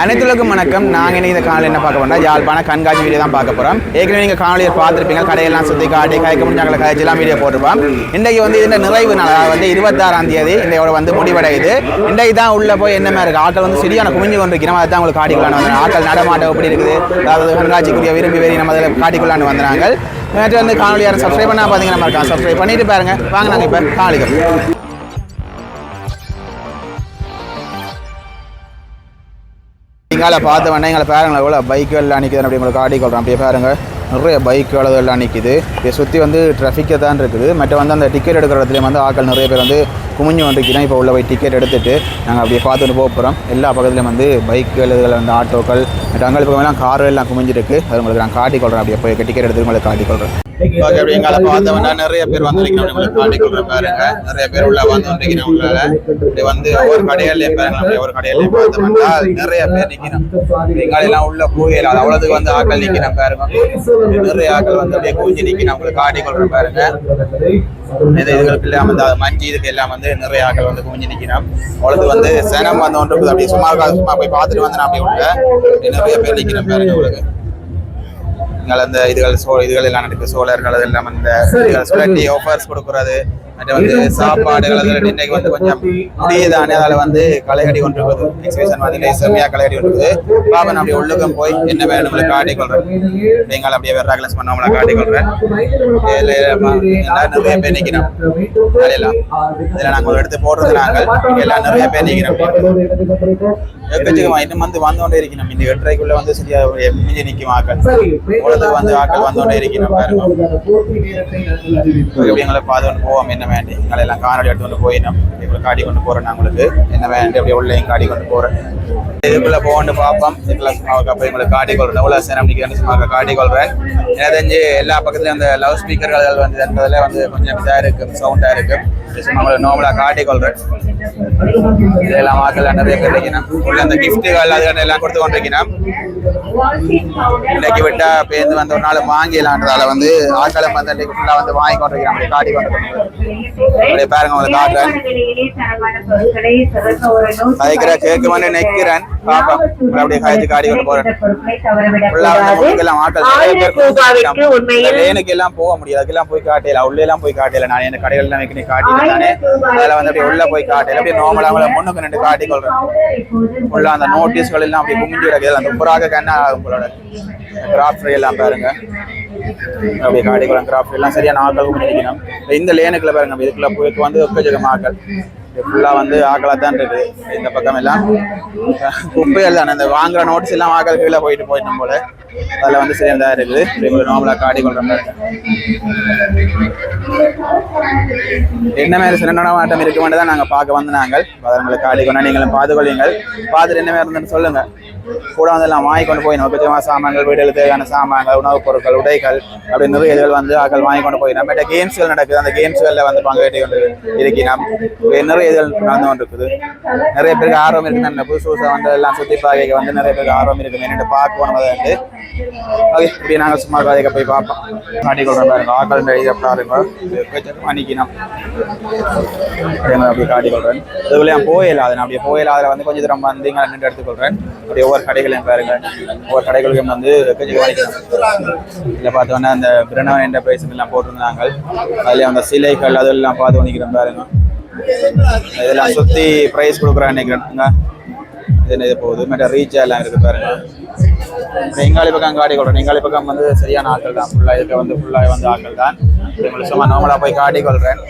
அனைத்துலக்கும் வணக்கம். நாங்கள் இன்னைக்கு இந்த காலையில் என்ன பார்க்க போறோம் யாழ்ப்பாண கண்காட்சி வீடியோ தான் பார்க்க போகிறோம் ஏற்கனவே நீங்கள் காணொலியை பார்த்துருப்பீங்க. கடையெல்லாம் சுற்றி காட்டி காய்க்க முடிஞ்சாங்கள காய்ச்சலாம் வீடியோ போட்டுருவோம் இன்றைக்கு வந்து இந்த நிறைவு நாள் வந்து இருபத்தாறாம் தேதி இன்றையோட வந்து முடிவடையுது. இன்றைக்கு தான் உள்ளே போய் என்ன மாதிரி இருக்குது ஆட்கள் வந்து சரியான குமிஞ்சு கொண்டிருக்கிறோம். அதை தான் உங்களுக்கு காட்டிக்கலான்னு வந்தேன். ஆட்கள் நடமாட்டம் எப்படி இருக்குது? அதாவது கண்காட்சிக்குரிய விரும்பி வெறி நம்ம அதில் காட்டிக்கொள்ளான்னு வந்தாங்க நேற்று வந்து காணொலி யாரும் சப்ஸ்கிரைப் பண்ணால் பார்த்தீங்கன்னா நம்ம சப்ஸ்கிரைப் பண்ணிட்டு பாருங்க. வாங்க நாங்கள் இப்போ காணிக்கிறோம் எங்களை பார்த்த வேணா எங்களை பாருங்களா எவ்வளோ பைக்கு எல்லாம் நிற்குது அப்படி உங்களுக்கு காட்டி கொள்கிறோம் அப்படியே பாருங்கள் நிறைய பைக்குகள் எல்லாம் நிற்கிது இதை சுற்றி வந்து டிராஃபிக்கை தான் இருக்குது. மற்ற வந்து அந்த டிக்கெட் எடுக்கிற இடத்துலையும் வந்து ஆட்கள் நிறைய பேர் வந்து குமிஞ்சு வந்துருக்கிறோம் இப்போ உள்ள போய் டிக்கெட் எடுத்துட்டு நாங்கள் அப்படியே பார்த்துட்டு போக போகிறோம் எல்லா பக்கத்துலையும் வந்து பைக்குகள் இதில் வந்து ஆட்டோக்கள் மற்ற அங்கே பக்கமெல்லாம் கார் எல்லாம் குமிஞ்சிருக்கு. அது உங்களுக்கு நான் காட்டி கொள்கிறேன் அப்படியே போய் டிக்கெட் எடுத்து உங்களுக்கு காட்டி கொள்கிறேன் ஓகே அப்படி எங்களை பார்த்தவனா நிறைய பேர் வந்திருக்கிறோம் உங்களுக்கு காட்டி கொள்கிறேன் பாருங்க. நிறைய பேர் உள்ள வந்து வந்திருக்கிறோம் உங்களால. இப்படி வந்து ஒவ்வொரு கடைகள்லையும் பாருங்க அப்படியே ஒரு கடையிலையும் பார்த்தோம்னா நிறைய பேர் நிக்கிறோம். எங்களெல்லாம் உள்ள போயிடல அவ்வளவுக்கு வந்து ஆக்கள் நிக்கிறோம் பாருங்க. நிறைய ஆட்கள் வந்து அப்படியே கூஞ்சி நிக்கிறோம். உங்களுக்கு காட்டி கொள்கிறேன் பாருங்க. இது இதுகளுக்கு எல்லாம் வந்து அது மஞ்சி இதுக்கு எல்லாம் வந்து நிறைய ஆட்கள் வந்து கூஞ்சி நிக்கிறோம். அவ்வளவு வந்து சேனம் வந்து ஒன்று அப்படியே சும்மா சும்மா போய் பார்த்துட்டு வந்து நான் அப்படி உள்ள நிறைய பேர் நிக்கிறேன் பாருங்க உங்களுக்கு. நீங்கள் அந்த இதுகள் சோ இதுகள் எல்லாம் நடக்குது. சோழர்கள் அதெல்லாம் அந்த சுழட்டி ஆஃபர்ஸ் கொடுக்குறது. மற்ற வந்து சாப்பாடுகள் அதில் இன்னைக்கு வந்து கொஞ்சம் முடியுதானே அதில் வந்து களைகடி கொண்டு இருக்குது. எக்ஸிபிஷன் வந்து செம்மையாக களைகடி கொண்டு இருக்குது. பாபன் அப்படியே உள்ளுக்கும் போய் என்ன வேணும் நம்மளை காட்டி கொள்றேன். நீங்கள் அப்படியே வேற கிளாஸ் பண்ண நம்மளை காட்டி கொள்றேன். இதில் எல்லாம் நிறைய பேர் நிற்கிறோம் வேலையெல்லாம் இதில் நாங்கள் எடுத்து போடுறது நாங்கள். எல்லாம் நிறைய பேர் நிற்கிறோம் எக்கச்சக்கமா இன்னும் வந்து வந்து கொண்டே இருக்கணும். இந்த எட்டரைக்குள்ள வந்து சரியா மிஞ்சி நிற்கும் ஆக்கள். உலகத்துக்கு வந்து ஆக்கள் வந்து கொண்டே இருக்கணும். பாருங்க. எங்களை கொண்டு போவோம்? என்ன என்ன வேண்டி? எல்லாம் காணொலி எடுத்து கொண்டு போயினோம் இப்படி காடி கொண்டு போகிறேன் நான் உங்களுக்கு. என்ன வேண்டி? அப்படியே உள்ளேயும் காடி கொண்டு போகிறேன் இதுக்குள்ளே போகண்டு பார்ப்போம். இதுக்குள்ள சும்மாவுக்கு அப்போ எங்களுக்கு காடி கொள்றேன். எவ்வளோ சேரம் நிற்கிறேன்னு சும்மா காட்டி கொள்றேன். எனக்கு தெரிஞ்சு எல்லா பக்கத்துலையும் அந்த லவ் ஸ்பீக்கர்கள் வந்து என்பதில் வந்து கொஞ்சம் இதாக இருக்கும் சவுண்டாக இருக்கும் சும்மா உங்களுக்கு நார்மலாக காட்டி கொள்றேன். இதெல்லாம் வாக்கில் நிறைய பேர் இருக்கணும் உள்ள அந்த கிஃப்ட்டுகள் அது எல்லாம் கொடுத்து கொண்டிருக்கணும் இன்னைக்கு விட்டா பேருந்து வந்த ஒரு நாள் வாங்கிடலான்றதால வந்து ஆட்களை வந்து ஃபுல்லாக வந்து வாங்கி கொண்டிருக்கிறேன். அப்படியே காட்டி கொண்டு பாருங்க உங்களுக்கு காட்டுறேன் கதைக்கிற கேக்கு எல்லாம் போக முடியாது. அதுக்கெல்லாம் போய் காட்டையில உள்ள எல்லாம் போய் காட்டையில நான் என்ன கடைகள் எல்லாம் வைக்கணும் காட்டிட்டு தானே அதில் வந்து அப்படியே உள்ள போய் காட்டையில அப்படியே நார்மலாக அவங்கள முன்னுக்கு நின்று காட்டி கொள்றேன். உள்ள அந்த நோட்டீஸ்கள் எல்லாம் அப்படியே குமிஞ்சு கிடக்குது. அந்த புறாக கண்ணா உங்களோட கிராஃப்ட் எல்லாம் பாருங்க. அப்படியே காட்டிக்குளம் கிராஃப்ட் எல்லாம் ஆக்கள் குமிஞ்சிக்கணும் இந்த லேனுக்குள்ள பாருங்க. இதுக்குள்ள போய் வந்து ஒக்கச்சக்கம் ஆக்கள் ஃபுல்லாக வந்து ஆக்களாக தான் இருக்குது. இந்த பக்கம் எல்லாம் குப்பைகள் தானே. இந்த வாங்குற நோட்ஸ் எல்லாம் ஆக்கள் கீழே போயிட்டு போயிட்டோம் போல. அதில் வந்து சரியாக தான் இருக்குது. நார்மலாக காடி கொள்கிற மாதிரி என்ன மாதிரி சிறந்த மாட்டம் இருக்க வேண்டியதான் நாங்கள் பார்க்க வந்து நாங்கள். அதை காடி கொண்டா நீங்களும் பார்த்துக்கொள்வீங்கள். பார்த்துட்டு என்ன மாதிரி இருந்துன்னு சொல்லுங்கள் கூட வந்து எல்லாம் வாங்கி கொண்டு போய் கொஞ்சமாக சாமான்கள் வீடுகளுக்கு தேவையான சாமான்கள் உணவுப் பொருட்கள் உடைகள் அப்படி நிறைய இதுகள் வந்து ஆக்கள் வாங்கி கொண்டு போய் நம்மகிட்ட கேம்ஸ்கள் நடக்குது. அந்த கேம்ஸ்களில் வந்து பங்கேற்று கொண்டு இருக்கிறோம். நிறைய இதுகள் நடந்து கொண்டிருக்குது. நிறைய பேருக்கு ஆர்வம் இருக்குது அந்த புதுசு புதுசாக வந்து எல்லாம் சுற்றி பார்க்க வந்து நிறைய பேருக்கு ஆர்வம் இருக்குது என்னென்ன பார்க்கணும் அதை வந்து. ஓகே இப்படி நாங்கள் சும்மா கதைக்க போய் பார்ப்போம். காட்டி கொள்கிறோம் பாருங்க ஆக்கள் நிறைய பாருங்க. அன்னைக்கினோம் அப்படி காட்டி கொள்கிறேன் இதுக்குள்ளே போயில அதை நான் அப்படியே போயில அதில் வந்து கொஞ்சம் தூரம் வந்து இங்கே நின்று எடுத்துக்கொள்கிறேன் அப்படியே ஒவ்வொரு கடைகளையும் பாருங்க. ஒவ்வொரு கடைகளுக்கும் வந்து கொஞ்சம் இதில் பார்த்தோன்னா அந்த பிரணவ என்ற எல்லாம் போட்டிருந்தாங்க. அதில் அந்த சிலைகள் அதெல்லாம் பார்த்து நிற்கிறேன் பாருங்க. இதெல்லாம் சுற்றி ப்ரைஸ் கொடுக்குறான்னு நினைக்கிறேன். இது என்ன இது போகுது? மற்ற ரீச் எல்லாம் இருக்கு பாருங்க. எங்காளி பக்கம் காடி கொள்றேன் எங்காளி பக்கம் வந்து சரியான ஆட்கள் தான். ஃபுல்லாக இதுக்கு வந்து ஃபுல்லாக வந்து ஆட்கள் தான். உங்களுக்கு சும்மா நார்மலாக போய் காட்டி கொள்றேன்.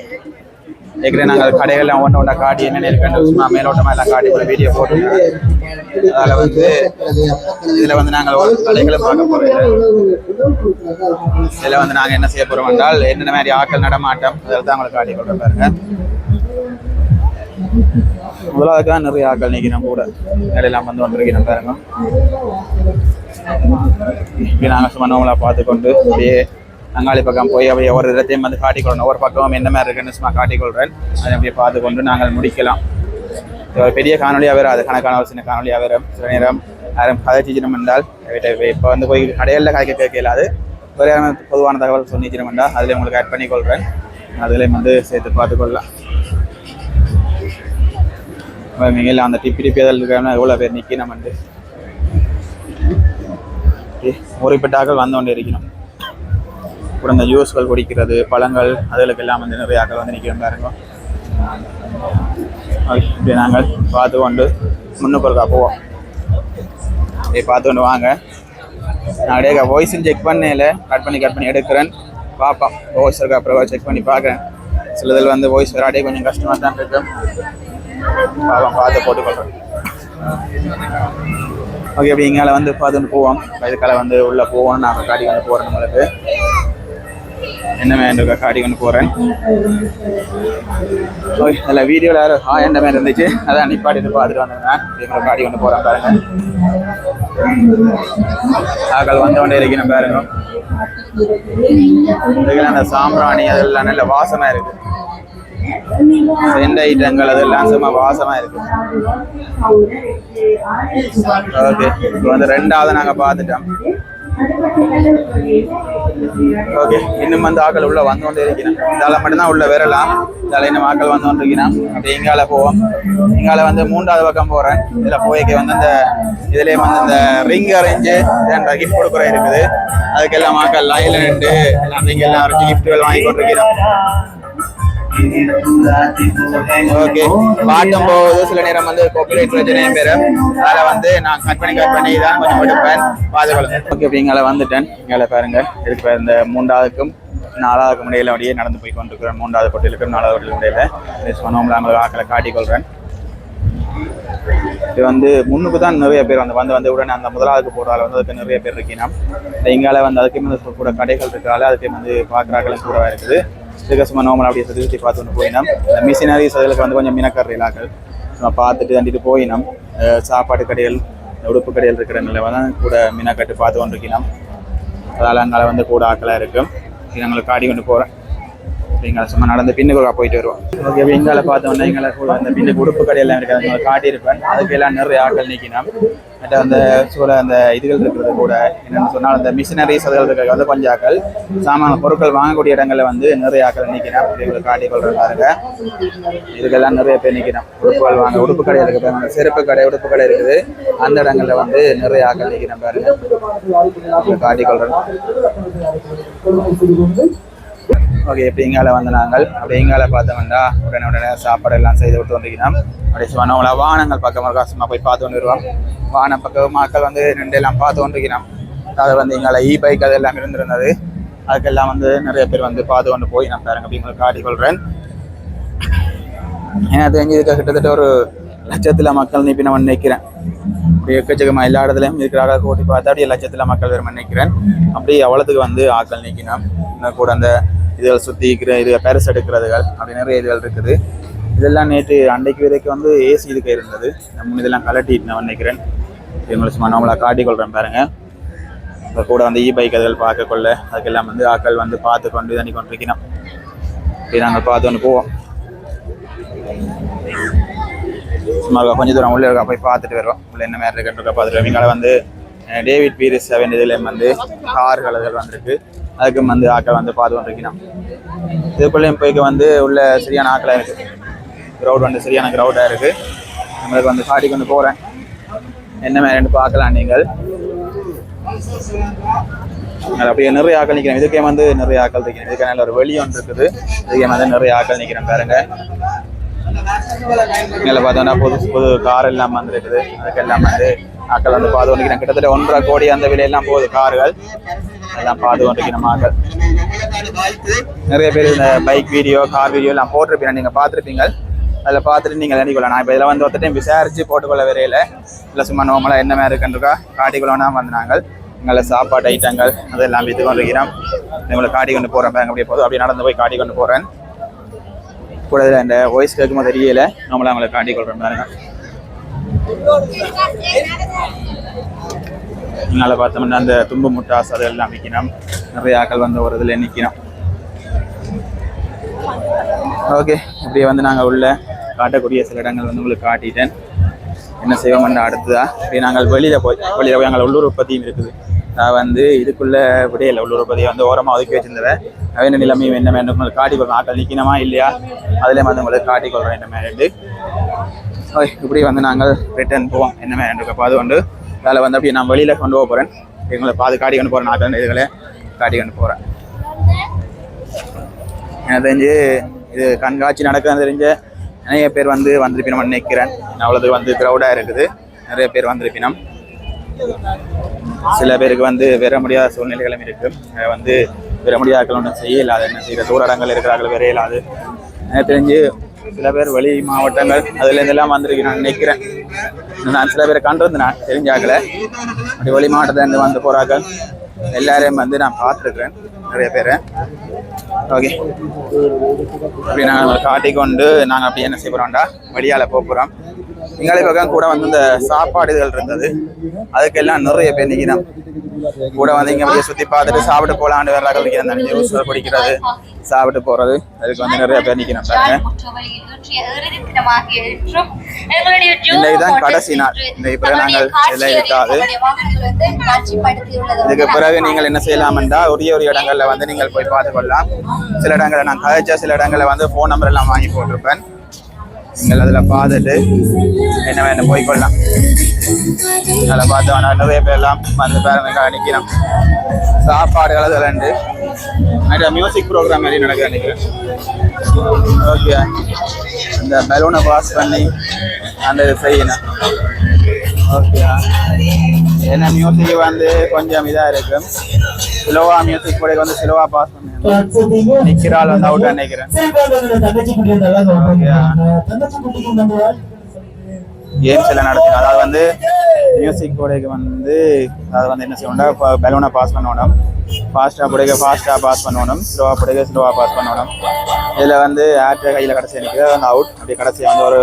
ஏற்கனவே நாங்கள் கடைகள்லாம் ஒன்று ஒன்றா காட்டி என்னென்ன இருக்குன்னு சும்மா மேலோட்டமாக எல்லாம் காட்டி ஒரு வீடியோ போட்டுருக்கேன் அதில் வந்து இதில் வந்து நாங்கள் கடைகளை பார்க்க போகிறோம் இதில் வந்து நாங்கள் என்ன செய்ய போகிறோம் என்றால் என்னென்ன மாதிரி ஆட்கள் நடமாட்டம் அதில் தான் உங்களுக்கு காட்டி கொடுக்க பாருங்க. முதலாவது தான் நிறைய ஆட்கள் நிற்கிறோம் கூட. வேலையெல்லாம் வந்து வந்துருக்கிறோம் பாருங்க. இப்படி நாங்கள் சும்மா நோமலாக பார்த்துக்கொண்டு அப்படியே அங்காளி பக்கம் போய் அப்படியே ஒரு இடத்தையும் வந்து காட்டிக்கொள்ளணும். ஒவ்வொரு பக்கம் என்ன மாதிரி இருக்குன்னு சும்மா காட்டிக்கொள்கிறேன் அதை அப்படியே பார்த்துக்கொண்டு நாங்கள் முடிக்கலாம். இது ஒரு பெரிய காணொலியாக வரும் அது கணக்கான ஒரு சின்ன காணொலியாக வரும் சில நேரம் யாரும் கதைச்சிச்சினம் என்றால் இப்போ வந்து போய் கடையில் காய்க்க கேட்க இல்லாது ஒரு பொதுவான தகவல் சொன்னிச்சினம் என்றால் அதில் உங்களுக்கு ஆட் பண்ணிக்கொள்கிறேன் அதுலேயும் வந்து சேர்த்து பார்த்துக்கொள்ளலாம். மிகையில் அந்த டிப்பி டிப்பி அதில் இருக்கிறோம்னா எவ்வளோ பேர் நிற்கணும் வந்து முறைப்பட்டாக்கள் வந்து கொண்டு இருக்கணும். அப்புறம் இந்த ஜூஸ்கள் குடிக்கிறது பழங்கள் அதுகளுக்கு எல்லாம் வந்து நிறைய ஆக்கள் வந்து நிற்கிறோம் பாருங்க. இப்படி நாங்கள் பார்த்து கொண்டு முன்னுக்கு போவோம். இப்படி பார்த்து கொண்டு வாங்க. நான் அப்படியே வாய்ஸும் செக் பண்ணல கட் பண்ணி கட் பண்ணி எடுக்கிறேன். பார்ப்போம் வாய்ஸ் இருக்கா? அப்புறம் செக் பண்ணி பார்க்குறேன். சிலதில் வந்து வாய்ஸ் வராடே கொஞ்சம் கஷ்டமாக தான் இருக்கு. பார்ப்போம் பார்த்து போட்டுக்கொள்கிறேன் ஓகே அப்படி இங்கே வந்து பார்த்துட்டு போவோம். இதுக்கால வந்து உள்ளே போவோம்னு நான் காட்டி வந்து போகிறேன் நம்மளுக்கு. என்ன வேண்டிய காடி கொண்டு போகிறேன் ஓகே அதில் வீடியோவில் யாரும் ஆ என்ன மேன் இருந்துச்சு அதான் நிப்பாட்டி பார்த்துட்டு வந்தேன் எங்களை காடி கொண்டு போகிறேன் பாருங்க ஆக்கள் வந்து கொண்டே இருக்கணும் பாருங்க அந்த சாம்பிராணி அதெல்லாம் நல்ல வாசமா இருக்கு செண்ட ஐட்டங்கள் அதெல்லாம் சும்மா வாசமா இருக்கு ஓகே இப்போ வந்து ரெண்டாவது நாங்கள் பார்த்துட்டோம் ஓகே இன்னும் வந்து ஆக்கள் உள்ள வந்து கொண்டே இருக்கிறேன். இதால மட்டும்தான் உள்ள வரலாம். இதால இன்னும் ஆக்கள் வந்து கொண்டிருக்கிறேன். அப்படி இங்கால போவோம். இங்கால வந்து மூன்றாவது பக்கம் போறேன். இதுல போய்க்கு வந்து இந்த இதுலயே வந்து இந்த ரிங் அரேஞ்சு கிஃப்ட் கொடுக்குற இருக்குது. அதுக்கெல்லாம் ஆக்கள் லைன்ல நின்று எல்லாம் ரிங் எல்லாம் அரைச்சு கிஃப்ட்கள் வாங்கி கொண்டிருக்கிறோம். ஓகே. பாட்டும் போது சில நேரம் வந்து காப்பிரைட் பிரச்சனையும் பெறும் அதில் வந்து நான் கட் பண்ணி கட் பண்ணி தான் கொஞ்சம் எடுப்பேன் பாதுகாப்பு ஓகே இப்போ வந்துட்டேன். இங்கே பாருங்க. இருக்கு இந்த மூன்றாவதுக்கும் நாலாவதுக்கும் இடையில அப்படியே நடந்து போய் கொண்டிருக்கிறேன். மூன்றாவது கொட்டிலுக்கும் நாலாவது கொட்டிலுக்கும் முடியல சொன்னோம்ல அவங்களை ஆக்களை காட்டிக்கொள்கிறேன் இது வந்து முன்னுக்கு தான் நிறைய பேர் வந்து வந்து வந்து உடனே அந்த முதலாவதுக்கு போடுறாள் வந்து அதுக்கு நிறைய பேர் இருக்கீங்கன்னா இந்த இங்கால வந்து அதுக்கு வந்து கூட கடைகள் இருக்கிறால அதுக்கு வந்து பார்க்குறாக்களும் கூட இருக்குது. இதுக்கு சும்மா நார்மல் அப்படியே சுற்றி சுற்றி பார்த்து கொண்டு போயினோம். இந்த மிஷினரிஸ் அதுகளுக்கு வந்து கொஞ்சம் மினக்கர் இலாக்கள் சும்மா பார்த்துட்டு தண்டிட்டு போயினோம். சாப்பாடு கடைகள் உடுப்பு கடைகள் இருக்கிற நிலை தான் கூட மினக்கட்டு பார்த்து கொண்டு இருக்கணும் அதால் அங்கே வந்து கூட ஆக்களாக இருக்கும் இது எங்களுக்கு காடி கொண்டு போகிறேன் எங்களை சும்மா நடந்து பின்னுக்கு போயிட்டு வருவோம். ஓகே எங்களை பார்த்தோம்னா எங்களை கூட அந்த பின்னுக்கு உடுப்பு கடையெல்லாம் இருக்காது உங்களுக்கு காட்டியிருப்பேன். அதுக்கு எல்லாம் நிறைய ஆட்கள் நிற்கணும் மற்ற அந்த சூழல் அந்த இதுகள் இருக்கிறது கூட என்னென்னு சொன்னால் அந்த மிஷினரிஸ் அதுகள் இருக்கிறது வந்து கொஞ்சம் ஆக்கள் சாமான பொருட்கள் வாங்கக்கூடிய இடங்களில் வந்து நிறைய ஆக்கள் நிற்கணும் உங்களுக்கு காட்டி கொள்றாங்க இதுக்கெல்லாம் நிறைய பேர் நிற்கணும் உடுப்புகள் வாங்க உடுப்பு கடை இருக்குது பாருங்க. செருப்பு கடை உடுப்பு கடை இருக்குது. அந்த இடங்களில் வந்து நிறைய ஆக்கள் நிற்கணும் பாருங்க. காட்டி காட்டிக் கொள்றேன் ஓகே இப்போ வந்து நாங்கள் அப்படி இங்கால பார்த்தோம்னா உடனே உடனே சாப்பாடு எல்லாம் செய்து கொடுத்து வந்திருக்கிறோம். அப்படி சொன்னவங்கள வானங்கள் பக்கம் இருக்கா சும்மா போய் பார்த்து கொண்டு வான பக்கம் மக்கள் வந்து ரெண்டு எல்லாம் பார்த்து கொண்டிருக்கிறோம். அது வந்து எங்களை இ பைக் அது எல்லாம் இருந்திருந்தது. அதுக்கெல்லாம் வந்து நிறைய பேர் வந்து பார்த்து கொண்டு போய் நான் பாருங்க அப்படி உங்களுக்கு காட்டிக்கொள்கிறேன் ஏன்னா தெரிஞ்சதுக்கு கிட்டத்தட்ட ஒரு லட்சத்தில் மக்கள் நிப்பி நான் நினைக்கிறேன். அப்படி எக்கச்சக்கமாக எல்லா இடத்துலையும் இருக்கிறாங்க கூட்டி பார்த்தா அப்படியே லட்சத்தில் மக்கள் வேறு நினைக்கிறேன். அப்படி அவ்வளோத்துக்கு வந்து ஆக்கள் நிற்கினோம். கூட அந்த இதுகள் சுற்றி இருக்கிற இது பெருசு எடுக்கிறதுகள் அப்படி நிறைய இதுகள் இருக்குது. இதெல்லாம் நேற்று அன்றைக்கு வரைக்கும் வந்து ஏசி இதுக்கு இருந்தது. நம்ம இதெல்லாம் கலட்டிட்டு நான் நினைக்கிறேன் இவங்களை சும்மா நம்மளை காட்டிக்கொள்கிறேன் பாருங்கள் இப்போ கூட வந்து இ பைக் அதுகள் பார்க்கக்கொள்ள அதுக்கெல்லாம் வந்து ஆக்கள் வந்து பார்த்து கொண்டு தண்ணி கொண்டிருக்கணும் இப்போ நாங்கள் பார்த்து ஒன்று போவோம். சும்மா கொஞ்சம் தூரம் உள்ளே இருக்கா போய் பார்த்துட்டு வருவோம். உள்ள என்ன மாதிரி இருக்குன்றத பார்த்துட்டு இவங்களை வந்து டேவிட் பீரிஸ் செவன் இதுலேயும் வந்து கார்கள் அதுகள் வந்திருக்கு. அதுக்கும் வந்து ஆக்கள் வந்து பார்த்து கொண்டிருக்கணும் இதுக்குள்ளேயும் போய்க்கு வந்து உள்ள சரியான ஆக்களாக இருக்குது க்ரௌட் வந்து சரியான க்ரௌடாக இருக்குது நம்மளுக்கு வந்து சாடி கொண்டு போகிறேன் என்ன மாதிரி பார்க்கலாம் நீங்கள். அப்படியே நிறைய ஆக்கள் நிற்கிறேன் இதுக்கே வந்து நிறைய ஆக்கள் நிற்கிறேன் இதுக்கு நல்ல ஒரு வெளி ஒன்று இருக்குது. இதுக்கே வந்து நிறைய ஆக்கள் நிற்கிறேன் பாருங்க. மேலே பார்த்தோன்னா புது புது கார் எல்லாம் வந்துருக்குது அதுக்கெல்லாம் வந்து ஆக்கள் வந்து பார்த்து கொண்டு கிட்டத்தட்ட ஒன்றரை கோடி அந்த விலையெல்லாம் போகுது கார்கள். எல்லாம் பார்த்து கொண்டு ஆக்கள். நிறைய பேர் இந்த பைக் வீடியோ கார் வீடியோ எல்லாம் போட்டிருப்பீங்க. நீங்கள் பார்த்துருப்பீங்க. அதில் பார்த்துட்டு நீங்கள் நினைக்கலாம் நான் இப்போ இதில் வந்து ஒருத்தர் விசாரித்து போட்டுக்கொள்ள வரையில. இல்லை சும்மா நோமலாக என்ன மாதிரி இருக்குன்றக்கா காட்டிக்கொள்ளனா வந்து நாங்கள். எங்களை சாப்பாடு ஐட்டங்கள் அதெல்லாம் விற்று கொண்டிருக்கிறோம் உங்களை காட்டி கொண்டு போகிறேன் பேங்க் அப்படியே போதும். அப்படியே நடந்து போய் காட்டி கொண்டு போகிறேன் கூட இந்த வாய்ஸ் கேட்கும்போது தெரியல. நம்மளை அவங்களை காட்டி கொள்கிறேன் பாருங்கள் இதனால் பார்த்தோம்னா அந்த தும்பு முட்டாஸ் அதெல்லாம் விற்கணும் நிறைய ஆக்கள் வந்து ஒரு இதில் நிற்கணும் ஓகே இப்படியே வந்து நாங்கள் உள்ள காட்டக்கூடிய சில இடங்கள் வந்து உங்களுக்கு காட்டிட்டேன். என்ன செய்வோம்னு அடுத்ததா? இப்படி நாங்கள் வெளியில் போய் வெளியில் போய் எங்கள் உள்ளூர் உற்பத்தியும் இருக்குது. நான் வந்து இதுக்குள்ளே விடையில உள்ளூர் உற்பத்தியை வந்து ஓரமாக ஒதுக்கி வச்சிருந்தேன் அவன நிலைமையும் என்ன வேண்டும் உங்களுக்கு காட்டிக்கொள்றேன் ஆட்கள் நிற்கணுமா இல்லையா? அதுலேயும் வந்து உங்களுக்கு காட்டிக்கொள்கிறேன் என்ன மாதிரி இப்படி வந்து நாங்கள் ரிட்டர்ன் போவோம். என்ன மாதிரி பாதுகொண்டு பார்த்து கொண்டு அதில் வந்து அப்படியே நான் வெளியில் கொண்டு போக போகிறேன் எங்களை பாது காட்டி கொண்டு போகிறேன் நான் இதுகளை காட்டி கொண்டு போகிறேன் எனக்கு தெரிஞ்சு இது கண்காட்சி நடக்கிறது தெரிஞ்ச நிறைய பேர் வந்து வந்திருப்பினம் நினைக்கிறேன் அவ்வளோது வந்து க்ரௌடாக இருக்குது. நிறைய பேர் வந்திருப்பினம். சில பேருக்கு வந்து வர முடியாத சூழ்நிலைகளும் இருக்குது அதை வந்து வர முடியாத ஒன்றும் செய்ய இல்லாது என்ன செய்கிற தூரடங்கள் இருக்கிறார்கள் வர இல்லாது எனக்கு தெரிஞ்சு சில பேர் வெளி மாவட்டங்கள் அதுல இருந்தெல்லாம் வந்திருக்கு. நான் நினைக்கிறேன். நான் சில பேரை கண்டிருந்து நான் தெரிஞ்சாக்கல. அப்படி வெளி மாவட்டத்துல இருந்து வந்து போறார்கள் எல்லாரையும் வந்து நான் பார்த்துருக்குறேன். நிறைய பேரை. ஓகே. அப்படி நாங்கள் காட்டிக்கொண்டு நாங்கள் அப்படி என்ன செய்ய போகிறோம்டா வெளியால் போக போகிறோம் எங்களை பக்கம் கூட வந்து இந்த சாப்பாடு இதுகள் இருந்தது. அதுக்கெல்லாம் நிறைய பேர் நிற்கிறோம் கூட வந்து இங்கே அப்படியே சுற்றி பார்த்துட்டு சாப்பிட்டு போகலான்னு வேற நிற்கிறேன் அந்த ஜூஸ் குடிக்கிறது சாப்பிட்டு போகிறது அதுக்கு வந்து நிறைய பேர் நிற்கிறோம் பாருங்க. இன்னைக்கு தான் கடைசி நாள். இன்னைக்கு பிறகு நாங்கள் எல்லாம் இருக்காது இதுக்கு பிறகு நீங்கள் என்ன செய்யலாம் என்றால் உரிய ஒரு இடங்கள்ல வந்து நீங்கள் போய் பார்த்து கொள்ளலாம் சில இடங்களில் நான் கதைச்ச சில இடங்களில் வந்து ஃபோன் நம்பர் எல்லாம் வாங்கி போட்டிருப்பேன். நீங்கள் அதில் பார்த்துட்டு என்ன வேணும் போய் கொள்ளலாம் அதில் பார்த்து வேணா நிறைய பேர்லாம் வந்து பேரங்க நிற்கிறோம் சாப்பாடுகள் அதில் நிறைய மியூசிக் ப்ரோக்ராம் மாதிரி நடக்குது நினைக்கிறேன் ஓகே இந்த பலூனை பாஸ் பண்ணி அந்த இது செய்யணும். ஓகே என்ன மியூசிக் வந்து கொஞ்சம் இதாக இருக்கு. ஸ்லோவா மியூசிக் கூட வந்து ஸ்லோவா பாஸ் பண்ணி நிக்கிறாள் வந்து அவுட் நினைக்கிறேன் கேம்ஸ் எல்லாம் நடத்தினோம் அதாவது வந்து மியூசிக் கூடைக்கு வந்து அது வந்து என்ன செய்யணும்னா பலூனை பாஸ் பண்ணணும். ஃபாஸ்ட்டாக பிடிக்க ஃபாஸ்ட்டாக பாஸ் பண்ணணும். ஸ்லோவாக பிடிக்க ஸ்லோவாக பாஸ் பண்ணணும். இதில் வந்து ஆற்ற கையில் கடைசி நிற்கிறது வந்து அவுட் அப்படி கடைசி வந்து ஒரு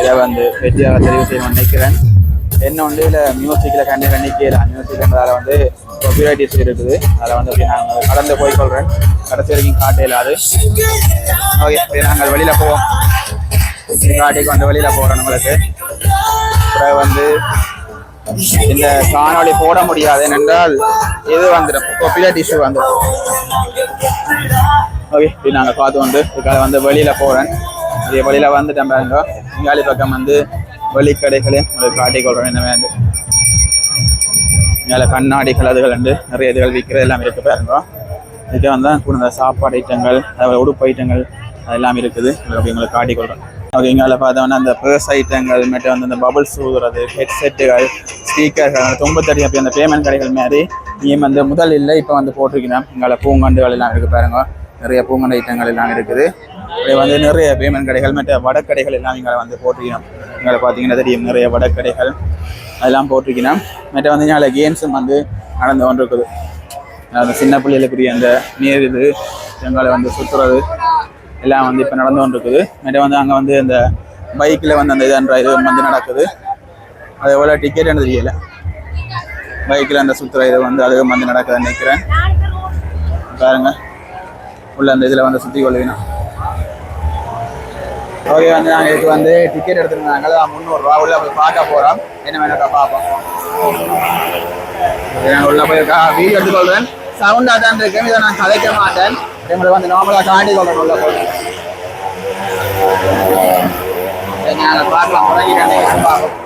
இதை வந்து வெற்றியாக தெரிவு செய்யணும்னு நினைக்கிறேன். என்ன ஒன்று இதில் மியூசிக்கில் கண்டி நிற்கலாம் மியூசிக்ன்றதால வந்து வெரைட்டிஸ் இருக்குது. அதில் வந்து அப்படி நாங்கள் கடந்து சொல்கிறேன் கடைசி வரைக்கும் காட்ட இல்லாது. ஓகே நாங்கள் வெளியில் போவோம். காட்டிக்கு வந்து வெளியில் போகிறோம் உங்களுக்கு. அப்புறம் வந்து இந்த காணொளி போட முடியாது என்றால் இது வந்துடும். பாப்புலர் இஷ்யூ வந்துடும். ஓகே இப்படி நாங்கள் பார்த்து வந்து இதுக்காக வந்து வெளியில் போகிறேன் இதே வெளியில் வந்துட்டேன் பாருங்க. இங்காலி பக்கம் வந்து வெளிக்கடைகளையும் உங்களுக்கு காட்டிக்கொள்கிறேன் என்ன வேண்டும் மேலே கண்ணாடிகள் அதுகள் உண்டு. நிறைய இதுகள் விற்கிறது எல்லாம் இருக்கு பாருங்க. இதுக்கு வந்து கூட சாப்பாடு ஐட்டங்கள் அதாவது உடுப்பு ஐட்டங்கள் அதெல்லாம் இருக்குது. அப்படி உங்களுக்கு காட்டிக்கொள்கிறேன் ஓகே இங்கே பார்த்தோம்னா அந்த பர்ஸ் ஐட்டங்கள் மட்டும் வந்து அந்த பபுள்ஸ் ஊதுறது ஹெட்செட்டுகள் ஸ்பீக்கர்கள் தொம்பத்தடி அப்படி அந்த பேமெண்ட் கடைகள் மாதிரி நீ வந்து முதல் இல்லை இப்போ வந்து போட்டிருக்கீங்க இங்கே பூங்கண்டுகள் எல்லாம் இருக்குது பாருங்க. நிறைய பூங்கண்டு ஐட்டங்கள் எல்லாம் இருக்குது. இப்படி வந்து நிறைய பேமெண்ட் கடைகள் மற்ற வடக்கடைகள் எல்லாம் இங்கே வந்து போட்டிருக்கணும் இங்கே பார்த்தீங்கன்னா தெரியும் நிறைய வடக்கடைகள் அதெல்லாம் போட்டிருக்கணும் மற்ற வந்து இங்கே கேம்ஸும் வந்து நடந்து கொண்டு இருக்குது அந்த சின்ன பிள்ளைகளுக்குரிய அந்த நீர் இது எங்களை வந்து சுற்றுறது எல்லாம் வந்து இப்போ நடந்து கொண்டிருக்குது. மேலே வந்து அங்கே வந்து அந்த பைக்கில் வந்து அந்த இதுன்ற இது வந்து நடக்குது. அது எவ்வளோ டிக்கெட் தெரியல. பைக்கில் அந்த சுற்றுற இது வந்து அதுவும் வந்து நடக்குதுன்னு நினைக்கிறேன். பாருங்க. உள்ள அந்த இதில் வந்து சுற்றி கொள்ளுவினா ஓகே வந்து நாங்கள் இதுக்கு வந்து டிக்கெட் எடுத்துருந்தாங்க அதான் முந்நூறுரூவா உள்ள போய் பார்க்க போகிறோம் என்ன வேணுக்கா பார்ப்போம். நாங்கள் உள்ள போய் வீடியோ எடுத்துக்கொள்வேன் சவுண்டாக தான் இருக்கேன் இதை நான் கலைக்க மாட்டேன். எங்களை வந்து நார்மலாக தாண்டி கொள்ளணும் உள்ள போய் சரி, நாங்கள் பார்க்கலாம் தொடங்கிட்டேன் பார்ப்போம்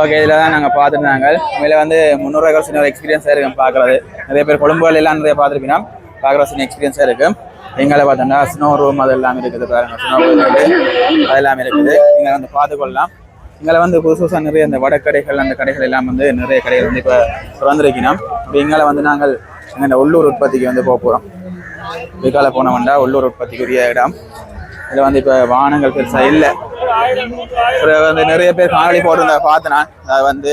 ஓகே இதில் தான் நாங்கள் பார்த்துருந்தாங்க. நாங்கள் உண்மையில் வந்து முந்நூறுரூவா சின்ன ஒரு எக்ஸ்பீரியன்ஸாக இருக்கும் பார்க்குறது. நிறைய பேர் கொழும்புகள் எல்லாம் நிறைய பார்த்துருப்பீங்கன்னா பார்க்குற சின்ன எக்ஸ்பீரியன்ஸாக இருக்கும் எங்களை பார்த்தோம்னா ஸ்னோ ரூம் அது எல்லாமே இருக்குது பாருங்கள் ஸ்னோ ரூம் அது எல்லாமே இருக்குது. நீங்கள் வந்து பார்த்துக்கொள்ளலாம். இங்கே வந்து புதுசு புதுசாக நிறைய இந்த வடக்கடைகள் அந்த கடைகள் எல்லாம் வந்து நிறைய கடைகள் வந்து இப்போ திறந்துருக்கணும் இப்போ இங்கே வந்து நாங்கள் எங்கள் உள்ளூர் உற்பத்திக்கு வந்து போக போகிறோம் விகால போனவன்டா உள்ளூர் உற்பத்திக்குரிய இடம். இதில் வந்து இப்போ வாகனங்கள் பெருசாக இல்லை. அப்புறம் வந்து நிறைய பேர் காணொலி போட்டிருந்த பார்த்தேன் நான். அது வந்து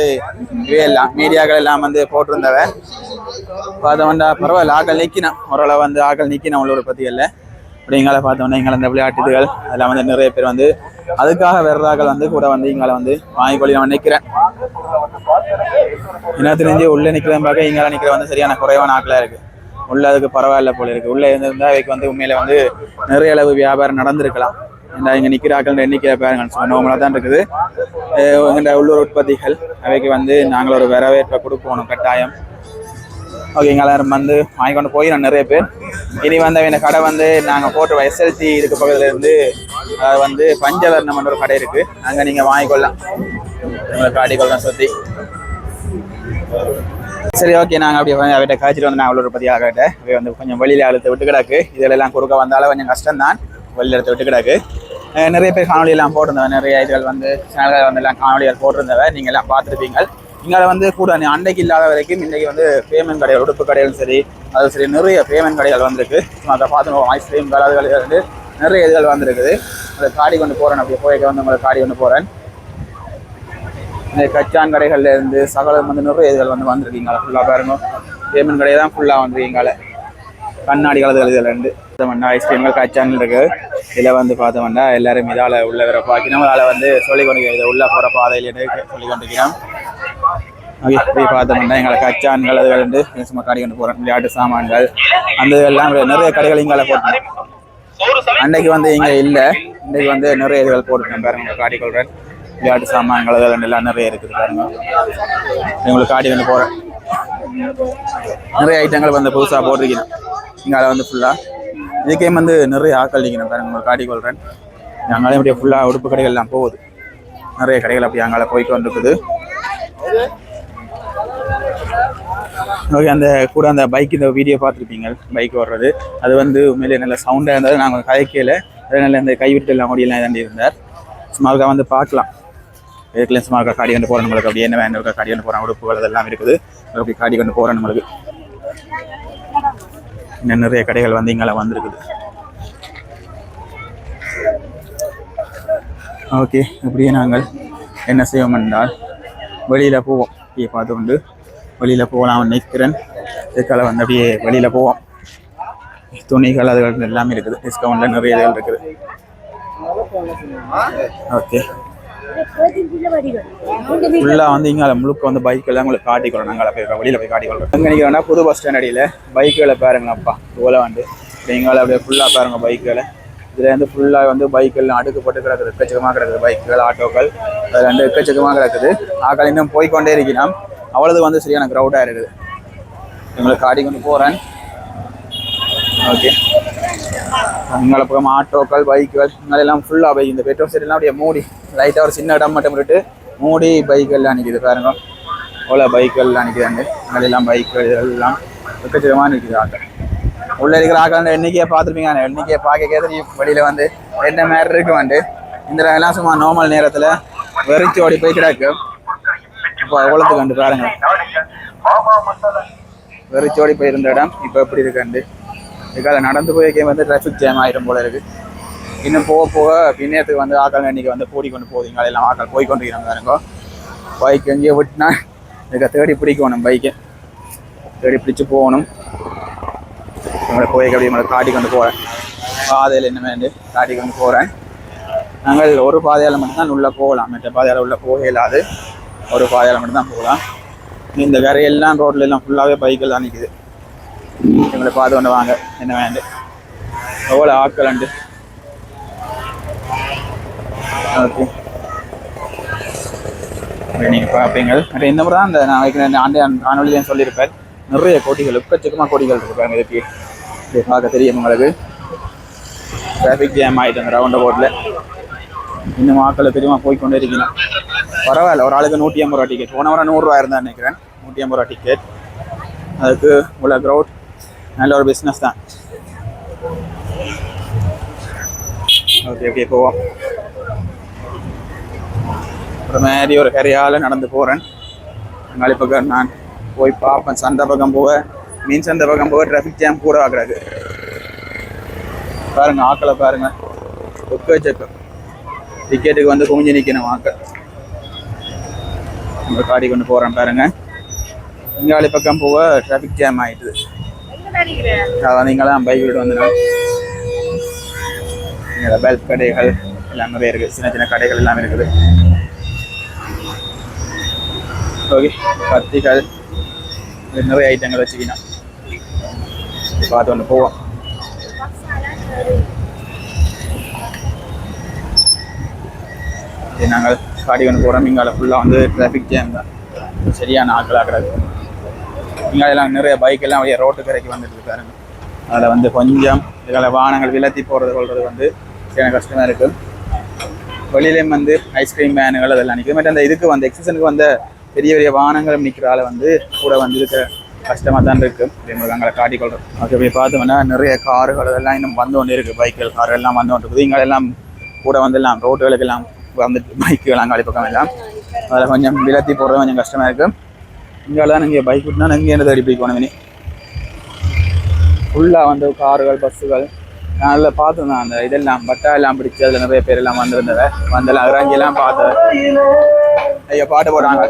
இவையெல்லாம் எல்லாம் மீடியாக்கள் எல்லாம் வந்து போட்டிருந்தவ. பார்த்தோம்னா பரவாயில்ல ஆக்கள் நிற்கினோம் ஓரளவு வந்து ஆக்கள் நிற்கினோம் உள்ளூர் உற்பத்திகளில். அப்படி எங்களை பார்த்தோம்னா எங்களை இந்த விளையாட்டுகள் அதெல்லாம் வந்து நிறைய பேர் வந்து அதுக்காக வர்றாக்கள் வந்து கூட வந்து எங்களை வந்து வாங்கிக்கொள்ளி நான் நிற்கிறேன் என்ன தெரிஞ்சு உள்ளே நிற்கிறேன் பார்க்க இங்கே நிற்கிற வந்து சரியான குறைவான ஆட்களாக இருக்குது உள்ள அதுக்கு பரவாயில்ல போல இருக்குது உள்ளே இருந்திருந்தால் அவைக்கு வந்து உண்மையில் வந்து நிறைய அளவு வியாபாரம் நடந்திருக்கலாம். இந்த இங்கே நிற்கிற ஆட்கள் எண்ணிக்கை பாருங்க நோமலாக தான் இருக்குது. அஹ் உள்ளூர் உற்பத்திகள் அவைக்கு வந்து நாங்கள் ஒரு வரவேற்பை கொடுக்கணும் கட்டாயம். ஓகே எல்லாரும் வந்து வாங்கி கொண்டு போய் நான் நிறைய பேர். இனி வந்து இந்த கடை வந்து நாங்கள் போட்டு எஸ்எல்சி இருக்க பகுதியிலேருந்து அது வந்து பஞ்சவர்ணம் ஒரு கடை இருக்கு. அங்கே நீங்கள் வாங்கிக்கொள்ளலாம். உங்களுக்கு அடிக்கொள்ளலாம் சுற்றி சரி ஓகே நாங்கள் அப்படியே வந்து அவர்கிட்ட காய்ச்சிட்டு வந்து நான் அவ்வளோ பற்றி ஆகட்ட அப்படியே வந்து கொஞ்சம் வெளியில் அழுத்த விட்டு கிடக்கு. இதெல்லாம் குறுக்க வந்தாலும் கொஞ்சம் கஷ்டம்தான். வெளியில் எடுத்து விட்டு கிடக்கு. நிறைய பேர் காணொலியெல்லாம் போட்டிருந்தவன் நிறைய இதுகள் வந்து சேனல்கள் வந்து எல்லாம் காணொலிகள் போட்டிருந்தவன் நீங்கள் எல்லாம் பார்த்துருப்பீங்க இங்கே வந்து கூட நீ அன்னைக்கு இல்லாத வரைக்கும் இன்றைக்கி வந்து பேமெண்ட் கடைகள் உடுப்பு கடைகளும் சரி அது சரி நிறைய பேமெண்ட் கடைகள் வந்திருக்கு. அதை பார்த்து ஐஸ்கிரீம் கலர்கள் வந்து நிறைய இதுகள் வந்திருக்குது. அதை காடி கொண்டு போகிறேன் அப்படி போய்க்க வந்து உங்களை காடி கொண்டு போகிறேன் இந்த கச்சான் கடைகள்ல இருந்து சகலம் வந்து நிறைய இதுகள் வந்து வந்திருக்கீங்களா ஃபுல்லாக பாருங்க. பேமெண்ட் கடை தான் ஃபுல்லாக வந்திருக்கீங்கள கண்ணாடி கலதுகள் இதில் இருந்து. பார்த்தோம்னா ஐஸ்கிரீம்கள் கச்சான் இருக்குது இதில் வந்து பார்த்தோம்னா எல்லாரும் இதால் உள்ள வர பார்க்கணும் நம்மளால் வந்து சொல்லிக் கொண்டு இதை உள்ளே போகிற பாதையில் சொல்லி கொண்டிருக்கிறோம். ஓகே பார்த்தோம்னா எங்களை கச்சான்கள் அது வந்து சும்மா காடி கொண்டு போகிறோம் விளையாட்டு சாமான்கள் அந்த இதெல்லாம் நிறைய கடைகள் இங்கால போட்டோம் அன்னைக்கு வந்து இங்கே இல்லை. இன்னைக்கு வந்து நிறைய இதுகள் போட்டுருக்கேன் பாருங்க காடி கொள்றேன் விளையாட்டு சாமான்கள் அது எல்லாம் நிறைய இருக்குது பாருங்க. உங்களுக்கு காடி கொண்டு போகிறேன் நிறைய ஐட்டங்கள் வந்து புதுசாக போட்டிருக்கணும் இங்கால வந்து ஃபுல்லாக இதுக்கே வந்து நிறைய ஆக்கள் நிற்கணும் பாருங்க உங்களுக்கு காட்டி கொள்றேன் அங்காலே அப்படியே ஃபுல்லாக உடுப்பு கடைகள் எல்லாம் போகுது. நிறைய கடைகள் அப்படி அங்கால போய்க்கு வந்துருக்குது. ஓகே அந்த கூட அந்த பைக் இந்த வீடியோ பார்த்துருப்பீங்க. பைக் ஓடுறது. அது வந்து உண்மையிலேயே நல்ல சவுண்டாக இருந்தது. நாங்கள் கைக்கையில் அது நல்ல இந்த கைவிட்டு எல்லாம் முடியெல்லாம் இதாண்டி இருந்தார்? சும்மாவுக்கா வந்து பார்க்கலாம். இதுக்குள்ள சும்மா காடி கொண்டு போகிறோம் நம்மளுக்கு. அப்படி என்ன வேணும் காடி கொண்டு போகிறோம் உடுப்புகள் அதெல்லாம் இருக்குது. அப்படி காடி கொண்டு போகிறோம் நம்மளுக்கு. இன்னும் நிறைய கடைகள் வந்து இங்கே வந்திருக்குது. ஓகே இப்படியே நாங்கள் என்ன செய்வோம் என்றால் வெளியில் போவோம். அப்படியே பார்த்து கொண்டு வெளியில் போகலாம் நிற்கிறேன். இதுக்கால வந்து அப்படியே வெளியில் போவோம். துணிகள் அதுகள் எல்லாமே இருக்குது. டிஸ்கவுண்ட்டில் நிறைய இதுகள் இருக்குது. ஓகே ஃபுல்லாக வந்து இங்கே முழுக்க வந்து பைக் எல்லாம் உங்களுக்கு காட்டிக்கொள்ளும் நாங்கள் போய் வெளியில் போய் காட்டிக்கொள்றோம் எங்கே நிற்கிறோம்னா புது பஸ் ஸ்டாண்ட் அடியில் பைக்குகளை பாருங்களப்பா இவ்வளோ வந்து நீங்களும் அப்படியே ஃபுல்லாக பாருங்க பைக்குகளை இதில் வந்து ஃபுல்லாக வந்து பைக்கெல்லாம் அடுக்கு அடுக்கப்பட்டு கிடக்குது. எக்கச்சக்கமாக கிடக்குது பைக்குகள் ஆட்டோக்கள் அதில் வந்து எக்கச்சக்கமாக கிடக்குது. ஆக்கள் இன்னும் போய்க்கொண்டே இருக்கிறோம் அவ்வளவு வந்து சரியான க்ரௌடாக இருக்குது. உங்களுக்கு காடி கொண்டு போகிறேன் ஓகே உங்களை பக்கம் ஆட்டோக்கள் பைக்குகள் எல்லாம் ஃபுல்லாக பைக் இந்த பெட்ரோல் சைடெல்லாம் அப்படியே மூடி லைட்டாக ஒரு சின்ன இடம் மட்டும் விட்டுட்டு மூடி பைக்கெல்லாம் நிற்கிது பாருங்க. அவ்வளோ பைக்கெல்லாம் நிற்கிறாங்க அங்கெல்லாம் பைக்குகள் இதெல்லாம் எக்கச்சக்கமாக நிற்கிது ஆட்டோ. உள்ளே இருக்கிற ஆட்கள் எண்ணிக்கையை பார்த்துருப்பீங்க? அந்த எண்ணிக்கையை பார்க்க தெரியும் வெளியில் வந்து என்ன மாதிரி இருக்கு வந்து இந்த எல்லாம் சும்மா நார்மல் நேரத்தில் வெறிச்சு ஓடி போய் கிடக்கு. அப்போ கண்டு பாருங்க. வெறிச்சோடி போயிருந்த இடம் இப்போ எப்படி இருக்காண்டு இதுக்காக நடந்து போய் வந்து டிராஃபிக் ஜாம் ஆயிரும் போல இருக்கு. இன்னும் போக போக பின்னேறதுக்கு வந்து ஆக்கள் இன்னைக்கு வந்து கூடி கொண்டு போகுதுங்க எல்லாம் ஆக்கள் போய் கொண்டு இருக்கிறாங்க பாருங்க. பைக் எங்கேயோ விட்டுனா இதுக்கு தேடி பிடிக்கணும் பைக்கை தேடி பிடிச்சி போகணும். உங்களை போய் அப்படி உங்களை காட்டி கொண்டு போகிறேன் பாதையில் என்ன காட்டி கொண்டு போகிறேன் நாங்கள் ஒரு பாதையால் மட்டும்தான் உள்ளே போகலாம். மற்ற பாதையால் உள்ளே போக இயலாது ஒரு பாதையில் மட்டும்தான் போகலாம். இந்த கரையெல்லாம் ரோட்ல எல்லாம் ஃபுல்லாகவே பைக்கில் தான் நிற்குது எங்களை பார்த்து கொண்டு வாங்க. என்ன வேண்டு? எவ்வளோ ஆட்கள் உண்டு? ஓகே. நீங்கள் பார்ப்பீங்க. மற்ற இந்த முறை தான் இந்த நான் வைக்கிற ஆண்டு காணொலியும் சொல்லியிருப்பேன் நிறைய கொடிகள் எக்கச்சக்கமாக கொடிகள் இருப்பாங்க இதுக்கு இதை பார்க்க தெரியும் உங்களுக்கு. டிராஃபிக் ஜாம் ஆகிட்டு அந்த ரவுண்ட் போட்டில் இன்னும் ஆக்களை தெரியுமா போய் கொண்டே இருக்கணும் பரவாயில்ல. ஒரு ஆளுக்கு நூற்றி ஐம்பது ரூபா டிக்கெட் போன வாரம் நூறுரூவா இருந்தா நினைக்கிறேன். நூற்றி ஐம்பது ரூபா டிக்கெட் அதுக்கு உள்ள க்ரௌட் நல்ல ஒரு பிஸ்னஸ் தான். ஓகே ஓகே போவோம். ஒரு மாதிரி ஒரு கரையால் நடந்து போகிறேன் அங்காளி பக்கம் நான் போய் பார்ப்பேன். சந்தை பக்கம் போக மீன் சந்தை பக்கம் போக டிராஃபிக் ஜாம் கூட ஆகுறாது பாருங்க ஆக்களை பாருங்கள் ஒக்க வச்சக்கம் டிக்கெட்டுக்கு வந்து குமிஞ்சு நிற்கணும் ஆக்கள். இந்த காடி கொண்டு போகிறேன் பாருங்க. இங்காலி பக்கம் போக டிராஃபிக் ஜாம் ஆயிட்டுது. அதான் நீங்களாம் பைக் விட்டு வந்துடும் இங்கே பெல்ட் கடைகள் எல்லாம் நிறைய இருக்குது. சின்ன சின்ன கடைகள் எல்லாம் இருக்குது. ஓகே கத்திகள். நிறைய ஐட்டங்கள் வச்சுக்கணும். பார்த்து ஒன்று போவோம். நாங்கள் காடி போகிறோம் இங்கால ஃபுல்லாக வந்து டிராஃபிக் ஜாம் தான். சரியான ஆட்கள் ஆகிறது. இங்காலெல்லாம் நிறைய பைக் எல்லாம் அப்படியே ரோட்டு கரைக்கு வந்துட்டு இருக்காருங்க அதில் வந்து கொஞ்சம் இதில் வாகனங்கள் விலத்தி போகிறது கொள்வது வந்து சரியான கஷ்டமாக இருக்குது வெளியிலேயும் வந்து ஐஸ்கிரீம் வேனுகள் அதெல்லாம் நிற்க பட் அந்த இதுக்கு வந்து எக்ஸசனுக்கு வந்த பெரிய பெரிய வாகனங்களும் நிற்கிறால வந்து கூட வந்து இருக்க கஷ்டமாக தான் இருக்கும் இதே மாதிரி அங்கே காட்டிக்கொள்கிறோம் அது போய் பார்த்தோம்னா நிறைய கார்கள் அதெல்லாம் இன்னும் வந்து கொண்டு இருக்குது பைக்குகள் கார் எல்லாம் வந்து கொண்டு இருக்குது. இங்கே எல்லாம் கூட வந்து எல்லாம் வந்துட்டு பைக்குகள் அங்காளி பக்கம் எல்லாம். அதில் கொஞ்சம் விலத்தி போடுறது கொஞ்சம் கஷ்டமாக இருக்கு. இங்கே தான் இங்கே பைக் விட்டுனா இங்கே என்ன தேடி போய் போனவனே ஃபுல்லாக வந்து கார்கள் பஸ்ஸுகள் நான் அதில் பார்த்தேன் அந்த இதெல்லாம் பட்டா எல்லாம் பிடிச்சி அதில் நிறைய பேர் எல்லாம் வந்திருந்தவ வந்தெல்லாம் இறங்கியெல்லாம் பார்த்தேன் ஐயோ பாட்டு போட்டாங்க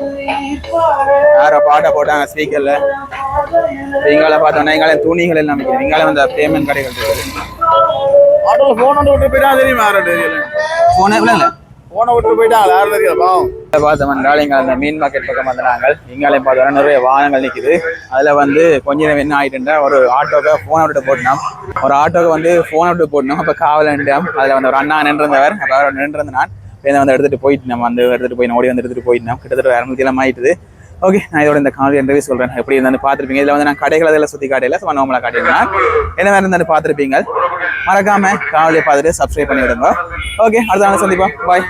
யாரோ பாட்டை போட்டாங்க ஸ்பீக்கரில் இங்கால பார்த்தோன்னா இங்கால துணிகள் எல்லாம் விற்கிறது இங்கால வந்து பேமெண்ட் கடைகள் இருக்குது. ஆட்டோல போன் வந்து விட்டு போயிட்டா தெரியுமா யாரும் தெரியல போனே இல்லை போன விட்டு போயிட்டாங்க. யாரும் தெரியல பாவம். அந்த மீன் மார்க்கெட் பக்கம் வந்து இங்காலையும் பார்த்தோம்னா நிறைய வாகனங்கள் நிற்குது அதில் வந்து கொஞ்ச நேரம் என்ன ஆகிட்டுன்றா ஒரு ஆட்டோக்கு ஃபோனை விட்டு போட்டோம் ஒரு ஆட்டோக்கு வந்து ஃபோனை விட்டு போட்டோம் அப்போ காவல் நின்றோம் அதில் வந்து ஒரு அண்ணா நின்றிருந்தவர். அப்போ அவர் நின்றிருந்த நான். வந்து எடுத்துகிட்டு போயிட்டு நம்ம வந்து எடுத்துகிட்டு போய் ஓடி வந்து எடுத்துகிட்டு போயிட்டோம் கிட்டத்தட்ட இரநூத்தி எல்லாம் ஆயிட்டுது. ஓகே நான் இதோட இந்த காணொலி இன்டர்வியூ சொல்கிறேன் எப்படி இருந்தாலும் பார்த்துருப்பீங்க. இதில் வந்து நான் கடைகள் அதெல்லாம் சுற்றி காட்டையில் சும்மா நார்மலாக காட்டியிருந்தேன் என்ன வேறு இருந்தாலும் பார்த்துருப்பீங்க. மறக்காம காணொலியை பார்த்துட்டு சப்ஸ்கிரைப் பண்ணி விடுங்க ஓகே அடுத்த நாள் சந்திப்போம். பாய்